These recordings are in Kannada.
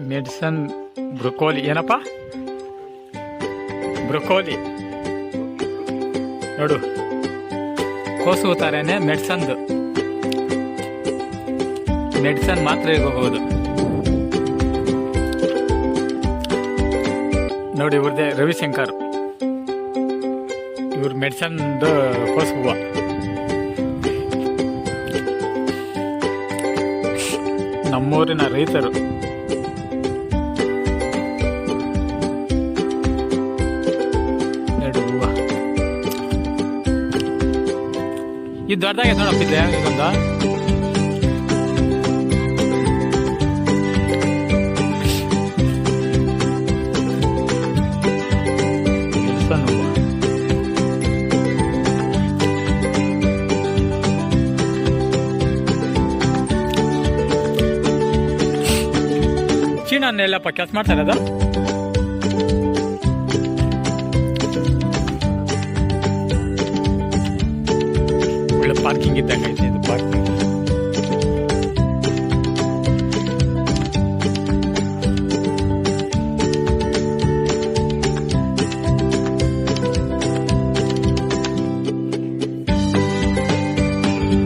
ಮೆಡಿಸನ್ ಬ್ರೊಕೋಲಿ, ಏನಪ್ಪ? ಬ್ರೊಕೋಲಿ. ನೋಡು, ಕೋಸು ಥರನೇ ಮೆಡಿಸನ್ದು. ಮೆಡಿಸನ್ ಮಾತ್ರ ಹೋಗೋದು ನೋಡಿ ಇವ್ರದ್ದೇ ರವಿಶಂಕರ್. ಇವ್ರ ಮೆಡಿಸನ್ದು ಕೋಸು ಹೂವು. ನಮ್ಮೂರಿನ ರೈತರು. ಇದು ದೊಡ್ಡದಾಗೆ ನೋಡಪ್ಪಿದ್ದೆ ಇದೆ ಇದೊಂದು. ಎಲ್ಲಪ್ಪ ಕೆಲಸ ಮಾಡ್ತಾರೆ ಅದು ಪಾರ್ಕಿಂಗ್ ಇದ್ದಂಗೆ ಐತೆ ಇದು ಪಾರ್ಕಿಂಗ್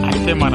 ಅಷ್ಟೇ ಮರ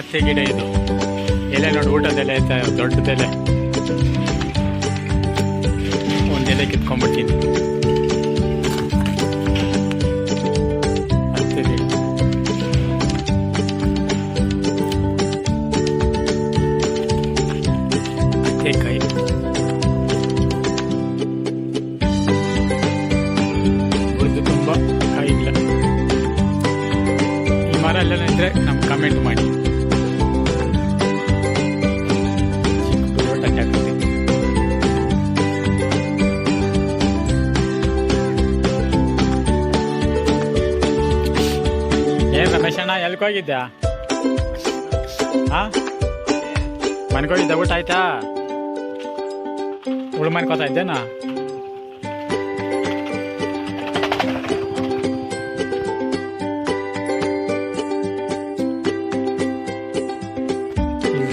ಮತ್ತೆ ಗಿಡ ಇದು. ಎಲೆ ನೋಡಿ ಊಟದೆಲೆ ಅಂತ, ದೊಡ್ಡದೆಲೆ. ಒಂದೆಲೆ ಹುರಿದು ತುಂಬ ಮರ ಎಲ್ಲ ನಮ್ಗೆ ಕಮೆಂಟ್ ಮಾಡಿ. ರಮೇಶ್ ಅಣ್ಣ ಎಲ್ಕ್ ಹೋಗಿದ್ಯಾ ಹಾ? ಮನ್ಕೋಗಿದ್ದ ಊಟ ಆಯ್ತಾ? ಉಳು ಮನ್ಕೋತಾ ಇದ್ದೇನಾ?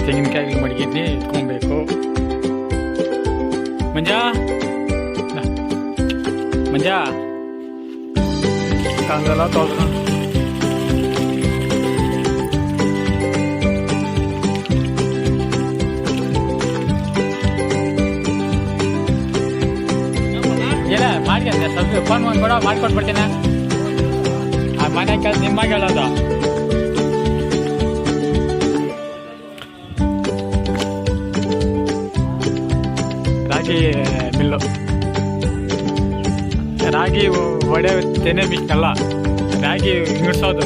ತೆಂಗಿನಕಾಯಿ ಮಡಗಿದ್ನಿ, ಇಟ್ಕೊಬೇಕು. ಮಂಜ? ಮಂಜಾ? ಕಾಲೆಲ್ಲ ತೊಳ್ದು ಮಾಡ್ಕೊಟ್ಬಿಡ್ತೀನಿ ಆ ಮನೆ ಕೆಲಸ ನಿಮ್ಮಾಗ ಹೇಳೋದು. ರಾಗಿ ಮಿಲ್ಲು. ರಾಗಿ ಒಡೆ ತೆನೆ ಬಿಟ್ಟಲ್ಲ ರಾಗಿ ಇಂಗಿಡ್ಸೋದು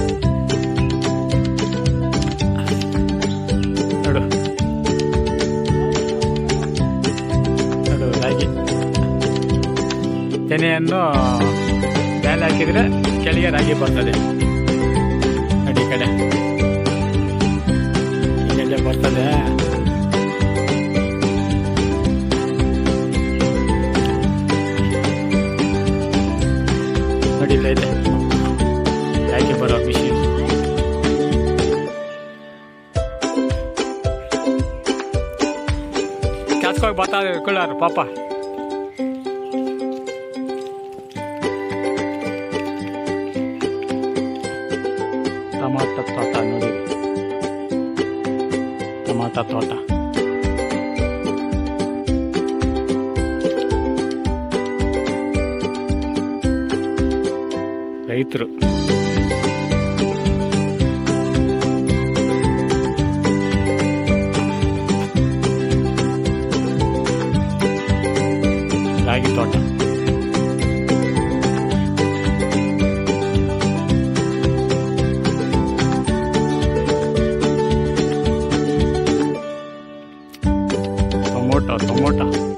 ನೋಡು. ತೆನೆಯನ್ನು ಮೇಲೆ ಹಾಕಿದರೆ ಕೆಳಗೆ ರಾಗಿ ಬರ್ತದೆ. ನೋಡಿ ಈ ಕಡೆ. ಇಲ್ಲೆಲ್ಲ ಬರ್ತದೆ. ನೋಡಿ ಇಲ್ಲ ಇದೆ. ರಾಗಿ ಬರೋ ಮಿಷಿನ್ ಕೆಲ್ಸಕ್ಕೆ ಬರ್ತಾ ಇಟ್ಕೊಳ್ಳಾರು ಪಾಪ. ಟಮಾಟ ತೋಟ ನೋಡಿ ಟಮಾಟ ತೋಟ ರೈತರು ರಾಗಿ ತೋಟ Tomato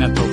ರಾಗಿ ಹೊಲ ನೋಡಿ ತೆಂಗಿನ ತೋಟ